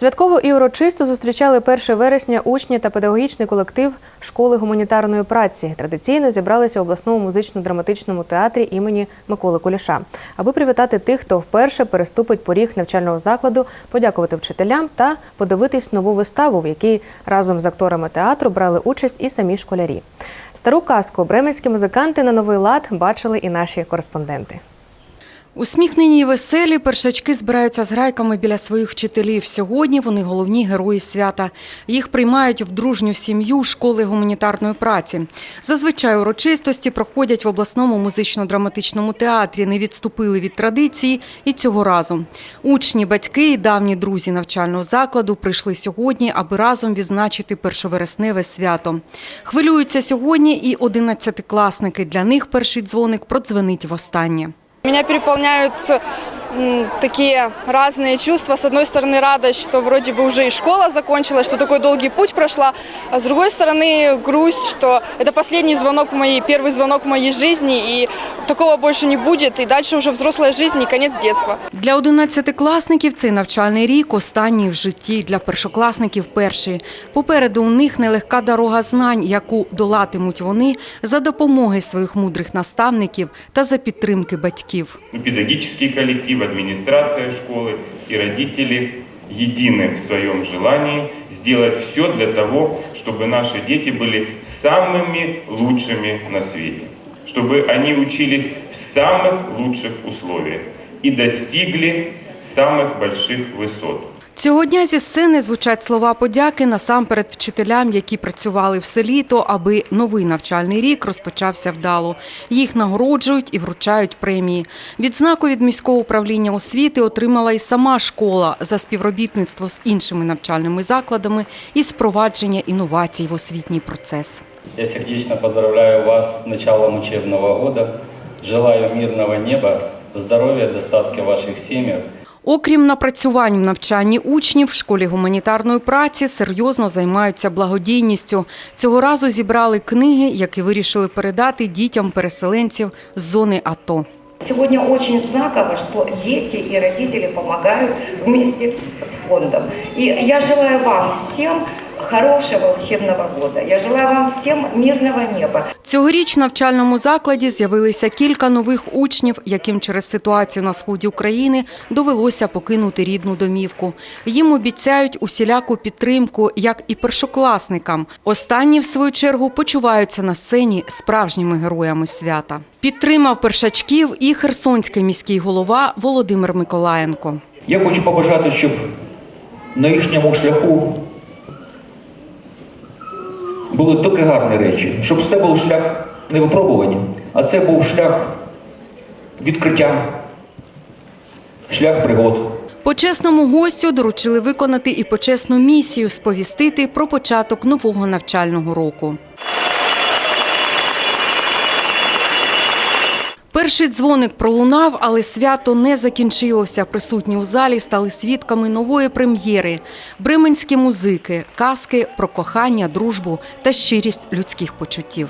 Святково і урочисто зустрічали 1 вересня учні та педагогічний колектив школи гуманітарної праці. Традиційно зібралися в обласному музично-драматичному театрі імені Миколи Куліша, аби привітати тих, хто вперше переступить поріг навчального закладу, подякувати вчителям та подивитись нову виставу, в якій разом з акторами театру брали участь і самі школярі. Стару казку бременські музиканти на новий лад бачили і наші кореспонденти. Усміхнені й веселі першачки збираються з грайками біля своїх вчителів. Сьогодні вони головні герої свята. Їх приймають в дружню сім'ю школи гуманітарної праці. Зазвичай урочистості проходять в обласному музично-драматичному театрі. Не відступили від традиції і цього разу. Учні, батьки і давні друзі навчального закладу прийшли сьогодні, аби разом відзначити першовересневе свято. Хвилюються сьогодні і одинадцятикласники. Для них перший дзвоник продзвенить востаннє. Меня переполняют м, такие разные чувства. С одной стороны, радость, что вроде бы уже и школа закончилась, что такой долгий путь прошла. А с другой стороны, грусть, что это последний звонок в моей, первый звонок в моей жизни, и такого больше не будет. И дальше уже взрослая жизнь и конец детства. Для одинадцятикласників цей навчальний рік останній в житті, для першокласників перший. Попереду у них нелегка дорога знань, яку долатимуть вони за допомоги своїх мудрих наставників та за підтримки батьків. и педагогический коллектив, администрация школы и родители едины в своем желании сделать все для того, чтобы наши дети были самыми лучшими на свете, чтобы они учились в самых лучших условиях и достигли самых больших высот. Цього дня зі сцени звучать слова подяки насамперед вчителям, які працювали все літо, аби новий навчальний рік розпочався вдало. Їх нагороджують і вручають премії. Відзнаку від міського управління освіти отримала і сама школа за співробітництво з іншими навчальними закладами і спровадження інновацій в освітній процес. Я сердечно поздравляю вас с началом учебного года. Желаю мирного неба, здоровья, достатка в ваших семьях. Окрім напрацювань в навчанні учнів, в школі гуманітарної праці серйозно займаються благодійністю. Цього разу зібрали книги, які вирішили передати дітям переселенців з зони АТО. Сегодня очень знаково, что дети и родители помогают вместе с фондом. И я желаю вам всем хорошего учебного года. Я желаю вам всем мирного неба. Цьогоріч в навчальному закладі з'явилися кілька нових учнів, яким через ситуацію на сході України довелося покинути рідну домівку. Їм обіцяють усіляку підтримку, як і першокласникам. Останні, в свою чергу, почуваються на сцені справжніми героями свята. Підтримав першачків і херсонський міський голова Володимир Миколаєнко. Я хочу побажати, щоб на їхньому шляху були тільки гарні речі, щоб це був шлях не випробування, а це був шлях відкриття, шлях пригод. Почесному гостю доручили виконати і почесну місію сповістити про початок нового навчального року. Перший дзвоник пролунав, але свято не закінчилося. Присутні у залі стали свідками нової прем'єри. Бременські музики, казки про кохання, дружбу та щирість людських почуттів.